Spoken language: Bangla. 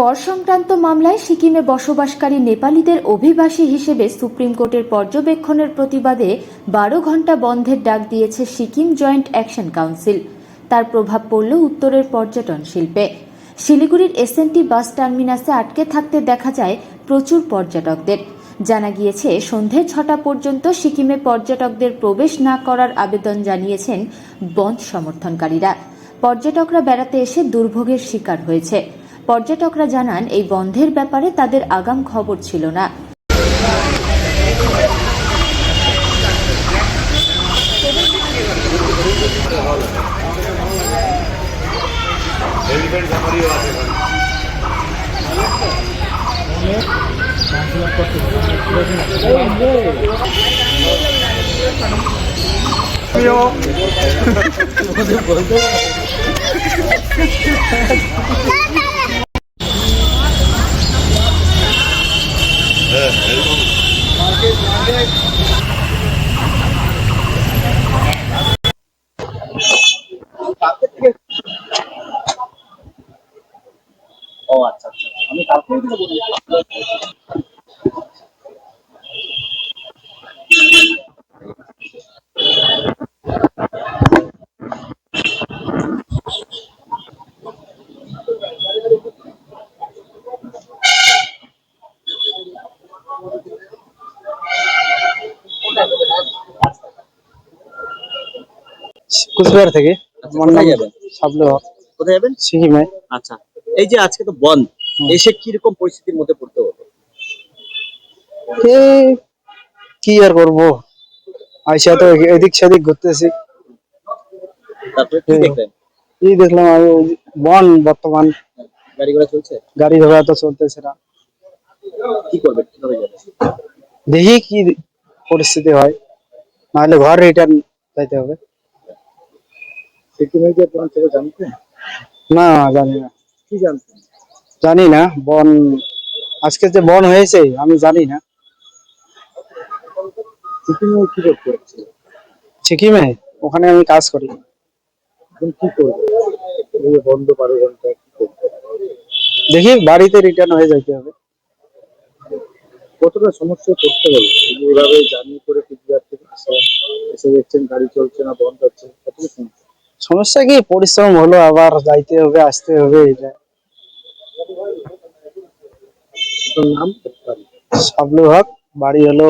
কর সংক্রান্ত মামলায় সিকিমে বসবাসকারী নেপালিদের অভিবাসী হিসেবে সুপ্রিম কোর্টের পর্যবেক্ষণের প্রতিবাদে বারো ঘণ্টা বন্ধের ডাক দিয়েছে সিকিম জয়েন্ট অ্যাকশন কাউন্সিল। তার প্রভাব পড়ল উত্তরের পর্যটন শিল্পে। শিলিগুড়ির এসএনটি বাস টার্মিনাসে আটকে থাকতে দেখা যায় প্রচুর পর্যটকদের। জানা গিয়েছে, সন্ধে ছটা পর্যন্ত সিকিমে পর্যটকদের প্রবেশ না করার আবেদন জানিয়েছেন বন্ধ সমর্থনকারীরা। পর্যটকরা বেড়াতে এসে দুর্ভোগের শিকার হয়েছে। পর্যটকরা জানান এই বন্ধের ব্যাপারে তাদের আগাম খবর ছিল না। ও আচ্ছা আচ্ছা আমি কালকে কুচবিহার থেকে। আচ্ছা, আমার কোথায় যাবেন? সাবলু হক, কোথায় যাবেন? সিকিমে আচ্ছা এই যে আজকে তো বন্ধ হুম। এসে কীরকম পরিস্থিতির মধ্যে পড়তে হলো এ কি আর করব? আইসা তো এদিক সেদিক ঘুরতেছি। তারপরে কি হুম। দেখলেন? কি দেখলাম আমি ওই বন বর্তমান। গাড়ি ঘোড়া চলছে? গাড়ি ঘোড়া তো চলতেছে না। কি করবেন কীভাবে যাবেন দেখি কি পরিস্থিতি হয়। নাহলে ঘর রিটার্ন যাইতে হবে। সিকিমে যে বন্ধ থেকে জানতেন না জানি না। কি জানতেন জানি না বন আজকে যে বন হয়েছে আমি জানি না। সিকিমে কি করতে সিকিমে? ওখানে আমি কাজ করি। এখন কি করবেন এই বন্ধ বারো ঘণ্টা কি করবেন দেখি বাড়িতে রিটার্ন হয়ে যাইতে হবে। কতটা সমস্যা করতে হবে? এই যে এভাবে জার্নি করে কুচবিহার থেকে আসা এসে দেখছেন গাড়ি চলছে না বন্ধ হচ্ছে কতটা সমস্যা? সমস্যা কি? পরিশ্রম হলো আবার যাইতে হবে আসতে হবে নাম? সাবলু হক বাড়ি হলো